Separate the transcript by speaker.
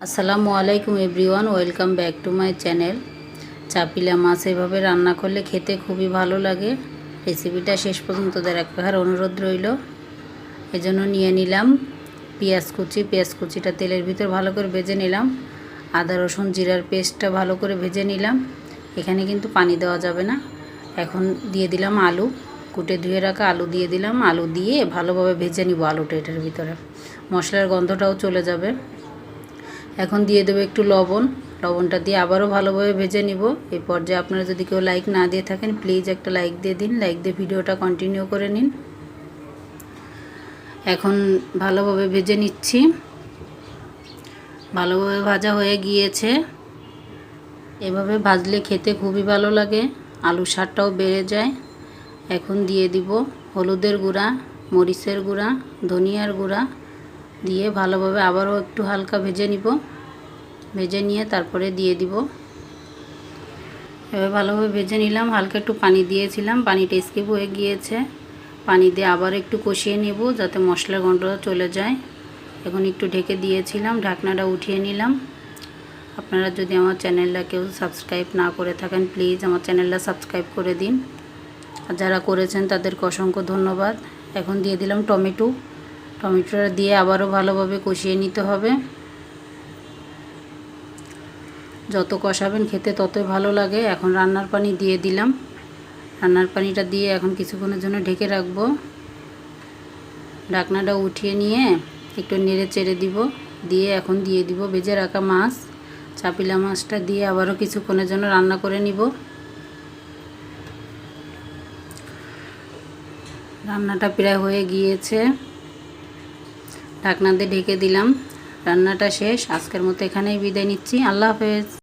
Speaker 1: আসসালামু আলাইকুম everyone, welcome back to my channel. চাপিলা মাছ এভাবে রান্না করলে খেতে খুবই ভালো লাগে। রেসিপিটা শেষ পর্যন্ত দেখার অনুরোধ রইল। এজন্য নিয়ে নিলাম পেঁয়াজ কুচি। পেঁয়াজ কুচিটা তেলের ভিতর ভালো করে ভেজে নিলাম। আদা, রসুন, জিরার পেস্টটা ভালো করে ভেজে নিলাম। এখানে কিন্তু পানি দেওয়া যাবে না। এখন দিয়ে দিলাম আলু। কুটে ধুয়ে রাখা আলু দিয়ে দিলাম। আলু দিয়ে ভালোভাবে ভেজে নিব আলুটা এটার ভিতরে। মশলার গন্ধটাও চলে যাবে। এখন দিয়ে দেবো একটু লবণ। লবণটা দিয়ে আবারও ভালোভাবে ভেজে নিব। এই পর্যায়ে আপনারা যদি কেউ লাইক না দিয়ে থাকেন প্লিজ একটা লাইক দিয়ে দিন। লাইক দিয়ে ভিডিওটা কন্টিনিউ করে নিন। এখন ভালোভাবে ভেজে নিচ্ছি। ভালোভাবে ভাজা হয়ে গিয়েছে। এভাবে ভাজলে খেতে খুবই ভালো লাগে। আলু সারটাও বেড়ে যায়। এখন দিয়ে দিব হলুদের গুঁড়া, মরিচের গুঁড়া, ধনিয়ার গুঁড়া। দিয়ে ভালোভাবে আবারও একটু হালকা ভেজে নিব। ভেজে নিয়ে তারপরে দিয়ে দিব। এবার ভালোভাবে ভেজে নিলাম। হালকা একটু পানি দিয়েছিলাম। পানিটা স্কিপ হয়ে গিয়েছে। পানি দিয়ে আবার একটু কষিয়ে নেব যাতে মশলার গন্ধটা চলে যায়। এখন একটু ঢেকে দিয়েছিলাম। ঢাকনাটা উঠিয়ে নিলাম। আপনারা যদি আমার চ্যানেলটা কেউ সাবস্ক্রাইব না করে থাকেন, প্লিজ আমার চ্যানেলটা সাবস্ক্রাইব করে দিন। আর যারা করেছেন তাদেরকে অসংখ্য ধন্যবাদ। এখন দিয়ে দিলাম টমেটো। টমেটোটা দিয়ে আবারও ভালোভাবে কষিয়ে নিতে হবে। যত কষাবেন খেতে ততই ভালো লাগে। এখন রান্নার পানি দিয়ে দিলাম। রান্নার পানিটা দিয়ে এখন কিছুক্ষণের জন্য ঢেকে রাখব। ঢাকনাটা উঠিয়ে নিয়ে একটু নেড়ে চেড়ে দিব। দিয়ে এখন দিয়ে দিব ভেজে রাখা মাছ। চাপিলা মাছটা দিয়ে আবারও কিছুক্ষণের জন্য রান্না করে নিব। রান্নাটা প্রায় হয়ে গিয়েছে। ঢাকনা দিয়ে ঢেকে দিলাম। রান্নাটা শেষ। আজকের মতো এখানেই বিদায় নিচ্ছি। আল্লাহ হাফেজ।